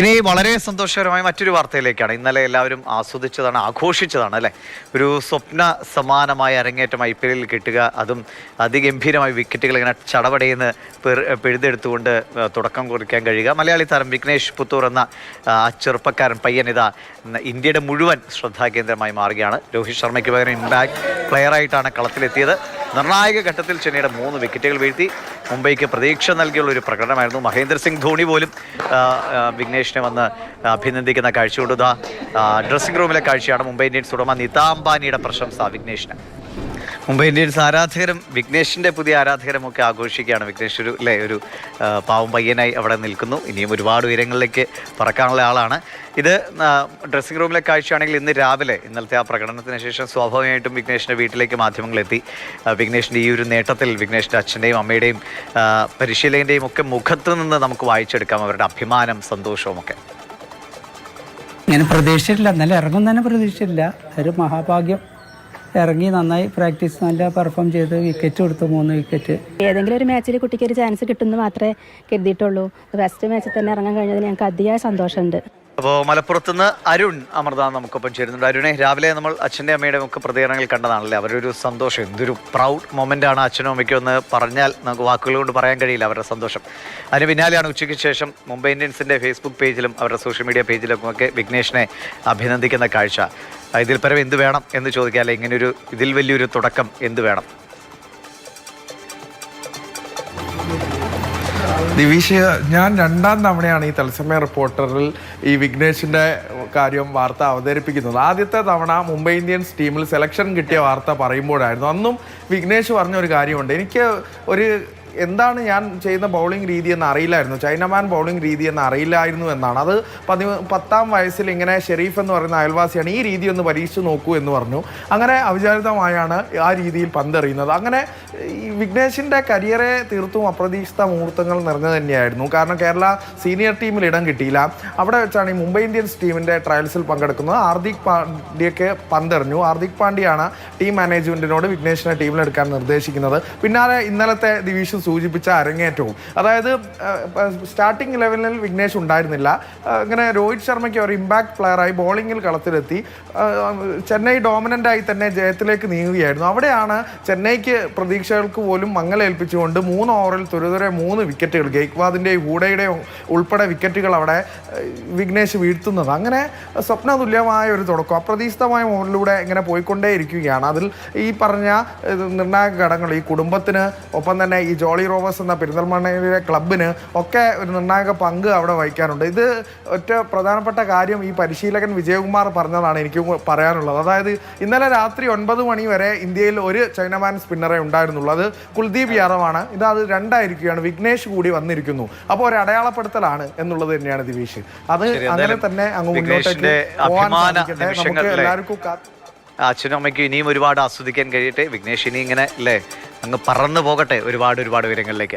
ഇനി വളരെ സന്തോഷകരമായ മറ്റൊരു വാർത്തയിലേക്കാണ്. ഇന്നലെ എല്ലാവരും ആസ്വദിച്ചതാണ് ആഘോഷിച്ചതാണ് അല്ലേ? ഒരു സ്വപ്ന സമാനമായ അരങ്ങേറ്റം ഐ പി എല്ലിൽ കിട്ടുക അതും അതിഗംഭീരമായ വിക്കറ്റുകൾ ഇങ്ങനെ ചടപടയെന്ന് പിഴുതെടുത്തുകൊണ്ട് തുടക്കം കുറിക്കാൻ കഴിയുക. മലയാളി താരം വിഘ്നേഷ് പുത്തൂർ എന്ന ചെറുപ്പക്കാരൻ പയ്യൻ ഇതാ ഇന്ത്യയുടെ മുഴുവൻ ശ്രദ്ധാകേന്ദ്രമായി മാറുകയാണ്. രോഹിത് ശർമ്മയ്ക്ക് പകരം ഇമ്പാക്ട് പ്ലെയറായിട്ടാണ് കളത്തിലെത്തിയത്. നിർണായക ഘട്ടത്തിൽ ചെന്നൈയുടെ മൂന്ന് വിക്കറ്റുകൾ വീഴ്ത്തി. മുംബൈക്ക് പ്രതീക്ഷ നൽകിയുള്ള ഒരു പ്രകടനമായിരുന്നു. മഹേന്ദ്ര സിംഗ് ധോണി പോലും വിഘ്നേഷിനെ വന്ന് അഭിനന്ദിക്കുന്ന കാഴ്ച കൊണ്ടുതാ ഡ്രസ്സിംഗ് റൂമിലെ കാഴ്ചയാണ് മുംബൈ ഇന്ത്യൻസ് ഉടമ നിതാംബാനിയുടെ പ്രശംസ വിഘ്നേഷിന്. മുംബൈ ഇന്ത്യൻസ് ആരാധകരും വിഘ്നേഷിന്റെ പുതിയ ആരാധകരും ഒക്കെ ആഘോഷിക്കുകയാണ്. വിഘ്നേഷ് ഒരു അല്ലേ ഒരു പാവം പയ്യനായി അവിടെ നിൽക്കുന്നു. ഇനിയും ഒരുപാട് ഉയരങ്ങളിലേക്ക് പറക്കാനുള്ള ആളാണ്. ഇത് ഡ്രസ്സിംഗ് റൂമിലെ കാഴ്ചയാണെങ്കിൽ ഇന്ന് രാവിലെ ഇന്നലത്തെ ആ പ്രകടനത്തിന് ശേഷം സ്വാഭാവികമായിട്ടും വിഘ്നേഷിന്റെ വീട്ടിലേക്ക് മാധ്യമങ്ങളെത്തി വിഘ്നേഷിന്റെ ഈ ഒരു നേട്ടത്തിൽ വിഘ്നേഷിന്റെ അച്ഛന്റെയും അമ്മയുടെയും പരിശീലകന്റെയും ഒക്കെ മുഖത്ത് നിന്ന് നമുക്ക് വായിച്ചെടുക്കാം അവരുടെ അഭിമാനം സന്തോഷവും ഒക്കെ ഞാൻ പ്രതീക്ഷയില്ല എന്നാലും ഇറങ്ങും തന്നെ പ്രതീക്ഷിച്ചില്ല ഒരു മഹാഭാഗ്യം. ഇറങ്ങി നന്നായി പ്രാക്ടീസ് നല്ല പെർഫോം ചെയ്ത് വിക്കറ്റ് കൊടുത്തു മൂന്ന് വിക്കറ്റ് ഏതെങ്കിലും ഒരു മാച്ചിൽ കുട്ടിക്ക് ഒരു ചാൻസ് കിട്ടുമെന്ന് മാത്രമേ കരുതിയിട്ടുള്ളൂ. ഫസ്റ്റ് മാച്ചിൽ തന്നെ ഇറങ്ങാൻ കഴിഞ്ഞതിന് ഞങ്ങൾക്ക് അതിയായ സന്തോഷമുണ്ട്. അപ്പോൾ മലപ്പുറത്തുനിന്ന് അരുൺ അമൃത നമുക്കൊപ്പം ചേരുന്നുണ്ട്. അരുണെ രാവിലെ നമ്മൾ അച്ഛന്റെ അമ്മയുടെ ഒക്കെ പ്രതികരണങ്ങൾ കണ്ടതാണല്ലേ? അവരൊരു സന്തോഷം. എന്തൊരു പ്രൗഡ് മൊമെന്റ് ആണ് അച്ഛനും അമ്മയ്ക്കും എന്ന് പറഞ്ഞാൽ നമുക്ക് വാക്കുകൾ കൊണ്ട് പറയാൻ കഴിയില്ല അവരുടെ സന്തോഷം. അതിന് പിന്നാലെയാണ് ഉച്ചയ്ക്ക് ശേഷം മുംബൈ ഇന്ത്യൻസിന്റെ ഫേസ്ബുക്ക് പേജിലും അവരുടെ സോഷ്യൽ മീഡിയ പേജിലും ഒക്കെ വിഘ്നേഷിനെ അഭിനന്ദിക്കുന്ന കാഴ്ച. ഇതിൽ പരം എന്ത് വേണം എന്ന് ചോദിക്കാം അല്ലെ ഇങ്ങനൊരു ഇതിൽ വലിയൊരു തുടക്കം എന്ത് വേണം? ദിവിഷ് ഞാൻ രണ്ടാം തവണയാണ് ഈ തത്സമയ റിപ്പോർട്ടറിൽ ഈ വിഘ്നേഷിന്റെ കാര്യം വാർത്ത അവതരിപ്പിക്കുന്നത്. ആദ്യത്തെ തവണ മുംബൈ ഇന്ത്യൻസ് ടീമിൽ സെലക്ഷൻ കിട്ടിയ വാർത്ത പറയുമ്പോഴായിരുന്നു. അന്നും വിഘ്നേഷ് പറഞ്ഞ ഒരു കാര്യമുണ്ട്. എനിക്ക് ഒരു എന്താണ് ഞാൻ ചെയ്യുന്ന ബൗളിംഗ് രീതി എന്ന് അറിയില്ലായിരുന്നു. ചൈനമാൻ ബൗളിംഗ് രീതി എന്ന് അറിയില്ലായിരുന്നു എന്നാണ്. അത് പതി പത്താം വയസ്സിൽ ഇങ്ങനെ ഷെരീഫ് എന്ന് പറയുന്ന അയൽവാസിയാണ് ഈ രീതി ഒന്ന് പരീക്ഷിച്ച് നോക്കൂ എന്ന് പറഞ്ഞു. അങ്ങനെ അവിചാരിതമായാണ് ആ രീതിയിൽ പന്തെറിയുന്നത്. അങ്ങനെ ഈ വിഘ്നേഷിന്റെ കരിയറെ തീർത്തും അപ്രതീക്ഷിത മുഹൂർത്തങ്ങൾ നിറഞ്ഞു തന്നെയായിരുന്നു. കാരണം കേരള സീനിയർ ടീമിൽ ഇടം കിട്ടിയില്ല. അവിടെ വെച്ചാണ് ഈ മുംബൈ ഇന്ത്യൻസ് ടീമിന്റെ ട്രയൽസിൽ പങ്കെടുക്കുന്നത്. ഹാർദിക് പാണ്ഡ്യയ്ക്ക് പന്തെറിഞ്ഞു. ഹാർദിക് പാണ്ഡ്യയാണ് ടീം മാനേജ്മെന്റിനോട് വിഘ്നേഷിനെ ടീമിലെടുക്കാൻ നിർദ്ദേശിക്കുന്നത്. പിന്നാലെ ഇന്നലത്തെ ദിവിഷ് സൂചിപ്പിച്ച അരങ്ങേറ്റവും. അതായത് സ്റ്റാർട്ടിംഗ് ലെവലിൽ വിഘ്നേഷ് ഉണ്ടായിരുന്നില്ല. ഇങ്ങനെ രോഹിത് ശർമ്മയ്ക്ക് ഒരു ഇമ്പാക്ട് പ്ലെയറായി ബോളിങ്ങിൽ കളത്തിലെത്തി. ചെന്നൈ ഡോമിനന്റ് ആയി തന്നെ ജയത്തിലേക്ക് നീങ്ങുകയായിരുന്നു. അവിടെയാണ് ചെന്നൈക്ക് പ്രതീക്ഷകൾക്ക് പോലും മങ്ങലേൽപ്പിച്ചുകൊണ്ട് മൂന്ന് ഓവറിൽ തുരുതുരെ മൂന്ന് വിക്കറ്റുകൾ ഗെയ്ക്വാദിന്റെയും ഹൂഡയുടെയും ഉൾപ്പെടെ വിക്കറ്റുകൾ അവിടെ വിഘ്നേഷ് വീഴ്ത്തുന്നത്. അങ്ങനെ സ്വപ്നതുല്യമായ ഒരു തുടക്കം അപ്രതീക്ഷിതമായ മോഡിലൂടെ ഇങ്ങനെ പോയിക്കൊണ്ടേയിരിക്കുകയാണ്. അതിൽ ഈ പറഞ്ഞ നിർണായക ഘടകങ്ങൾ ഈ കുടുംബത്തിന് ഒപ്പം തന്നെ ഈ ജോളി റോവേഴ്സ് എന്ന പെരിന്തൽമണ്ണയിലെ ക്ലബിന് ഒക്കെ ഒരു നിർണായക പങ്ക് അവിടെ വഹിക്കാനുണ്ട് ഇത് ഒറ്റ പ്രധാനപ്പെട്ട കാര്യം ഈ പരിശീലകൻ വിജയകുമാർ പറഞ്ഞതാണ് എനിക്ക് പറയാനുള്ളത്. അതായത് ഇന്നലെ രാത്രി ഒൻപത് മണി വരെ ഇന്ത്യയിൽ ഒരു ചൈനമാൻ സ്പിന്നറെ ഉണ്ടായിരുന്നുള്ളൂ അത് കുൽദീപ് യാദവാണ്. ഇത് അത് രണ്ടായിരിക്കുകയാണ്. വിഘ്നേഷ് കൂടി വന്നിരിക്കുന്നു. അപ്പോൾ ഒരു അടയാളപ്പെടുത്തലാണ് എന്നുള്ളത് തന്നെയാണ് ദിവേഷ്. അത് അങ്ങനെ തന്നെ അങ്ങ് മുന്നോട്ടേക്ക് പോകാൻ സാധിക്കട്ടെ. നമുക്ക് എല്ലാവർക്കും അച്ഛനും അമ്മയ്ക്കും ഇനിയും ഒരുപാട് ആസ്വദിക്കാൻ കഴിയട്ടെ. വിഘ്നേഷ് ഇനി ഇങ്ങനെ അല്ലേ? അങ്ങ് പറന്നു പോകട്ടെ ഒരുപാട് ഒരുപാട് ഉയരങ്ങളിലേക്ക്.